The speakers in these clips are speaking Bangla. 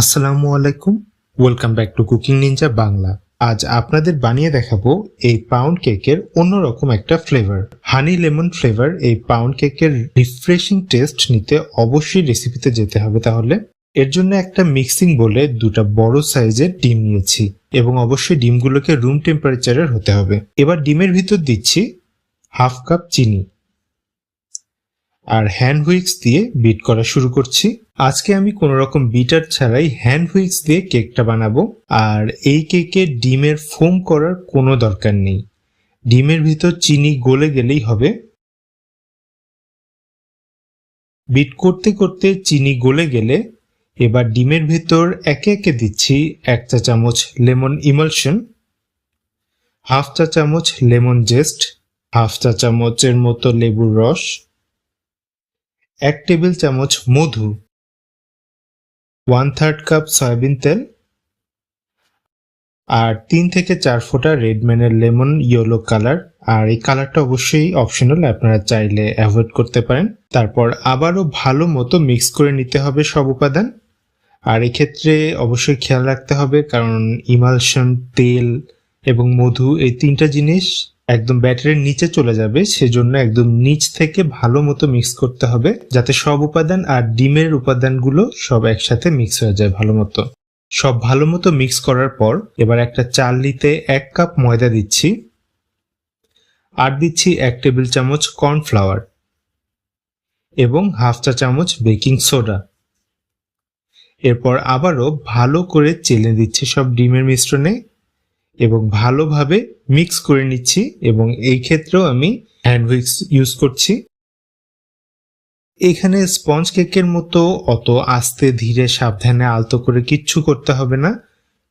আসসালামু আলাইকুম। Welcome back to cooking ninja Bangla আজ আপনাদের বানিয়ে দেখাবো এই পাউন্ড কেকের অন্যরকম একটা ফ্লেভার হানি লেমন ফ্লেভার এই পাউন্ড কেকের রিফ্রেশিং টেস্ট নিতে অবশ্যই রেসিপিতে যেতে হবে তাহলে। এর জন্য একটা মিক্সিং বলে দুটা বড় সাইজের ডিম নিয়েছি এবং অবশ্যই ডিমগুলোকে রুম টেম্পারেচারের হতে হবে। এবার ডিমের ভিতর দিচ্ছি হাফ কাপ চিনি। আর হ্যান্ড হুইক্স দিয়ে বিট করা শুরু করছি। আজকে আমি কোনো রকম বিটার ছাড়াই হ্যান্ড হুইক্স দিয়ে কেকটা বানাবো। আর এই কেকে ডিমের ফোম করার কোনো দরকার নেই। ডিমের ভিতর চিনি গলে গেলেই হবে। বিট করতে করতে চিনি গলে গেলে এবার ডিমের ভেতর একে একে দিচ্ছি এক চা চামচ লেমন ইমালশন, হাফ চা চামচ লেমন জেস্ট, হাফ চা চামচের মতো লেবুর রস এক টেবিল চামচ মধু ওয়ান থার্ড কাপ সয়াবিন তেল আর তিন থেকে চার ফোঁটা রেডম্যানের লেমন ইয়েলো কালার আর এই কালারটা অবশ্যই অপশনাল আপনারা চাইলে অ্যাভয়েড করতে পারেন। তারপর আবারও ভালো মতো মিক্স করে নিতে হবে সব উপাদান। আর এক্ষেত্রে অবশ্যই খেয়াল রাখতে হবে কারণ ইমালশন তেল এবং মধু এই তিনটা জিনিস একদম ব্যাটারির নিচে চলে যাবে, সেজন্য একদম নিচ থেকে ভালো মতো মিক্স করতে হবে, যাতে সব উপাদান আর ডিমের উপাদানগুলো সব একসাথে মিক্স হয়ে যায় ভালো মতো। সব ভালো মতো মিক্স করার পর, এবার একটা চাল নিতে এক কাপ ময়দা দিচ্ছি, আর দিচ্ছি এক টেবিল চামচ কর্নফ্লাওয়ার এবং হাফ চা চামচ বেকিং সোডা এরপর আবারও ভালো করে চেলে দিচ্ছি সব ডিমের মিশ্রণে এবং ভালোভাবে মিক্স করে নিচ্ছি এবং এই ক্ষেত্রেও আমি হ্যান্ড হুইক্স ইউজ করছি। এখানে স্পঞ্জ কেকের মতো অত আস্তে, ধীরে, সাবধানে, আলতো করে কিচ্ছু করতে হবে না।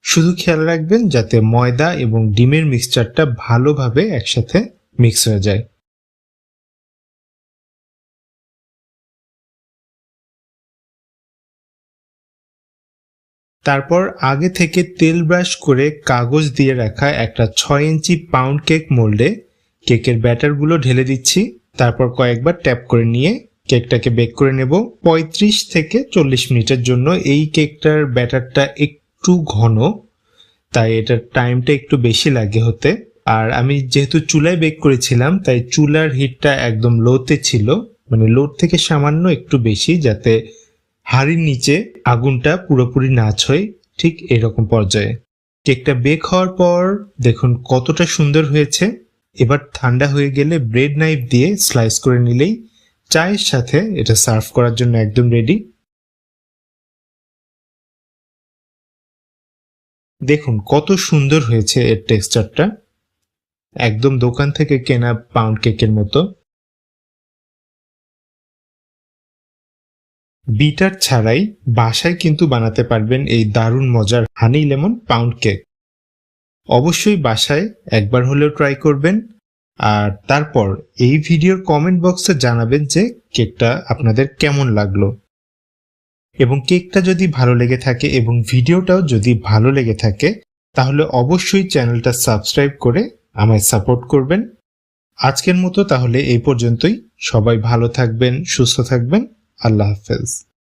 শুধু খেয়াল রাখবেন যাতে ময়দা এবং ডিমের মিক্সচারটা ভালোভাবে একসাথে মিক্স হয়ে যায়। তারপর আগে থেকে তেল ব্রাশ করে কাগজ দিয়ে রাখা একটা ছয় ইঞ্চি পাউন্ড কেক মোল্ডে কেকের ব্যাটারগুলো ঢেলে দিচ্ছি। তারপর কয়েকবার ট্যাপ করে নিয়ে কেকটাকে বেক করে নেব। পঁয়ত্রিশ থেকে চল্লিশ মিনিটের জন্য এই কেকটার ব্যাটারটা একটু ঘন, তাই এটার টাইমটা একটু বেশি লাগে হতে। আর আমি যেহেতু চুলায় বেক করেছিলাম, তাই চুলার হিটটা একদম লোতে ছিল। মানে লোড থেকে সামান্য একটু বেশি, যাতে হাড়ির নিচে আগুনটা পুরোপুরি না হয় ঠিক এরকম পর্যায়ে। কেকটা বেক হওয়ার পর দেখুন কতটা সুন্দর হয়েছে। এবার ঠান্ডা হয়ে গেলে ব্রেড নাইফ দিয়ে স্লাইস করে নিলেই চায়ের সাথে এটা সার্ভ করার জন্য একদম রেডি। দেখুন কত সুন্দর হয়েছে এর টেক্সচারটা। একদম দোকান থেকে কেনা পাউন্ড কেকের মতো। বিটার ছাড়াই বাসায় কিন্তু বানাতে পারবেন এই দারুণ মজার হানি লেমন পাউন্ড কেক অবশ্যই বাসায় একবার হলেও ট্রাই করবেন। আর তারপর এই ভিডিওর কমেন্ট বক্সে জানাবেন যে কেকটা আপনাদের কেমন লাগল। এবং কেকটা যদি ভালো লেগে থাকে এবং ভিডিওটাও যদি ভালো লেগে থাকে, তাহলে অবশ্যই চ্যানেলটা সাবস্ক্রাইব করে আমায় সাপোর্ট করবেন। আজকের মতো তাহলে এই পর্যন্তই। সবাই ভালো থাকবেন, সুস্থ থাকবেন। الله حافظ.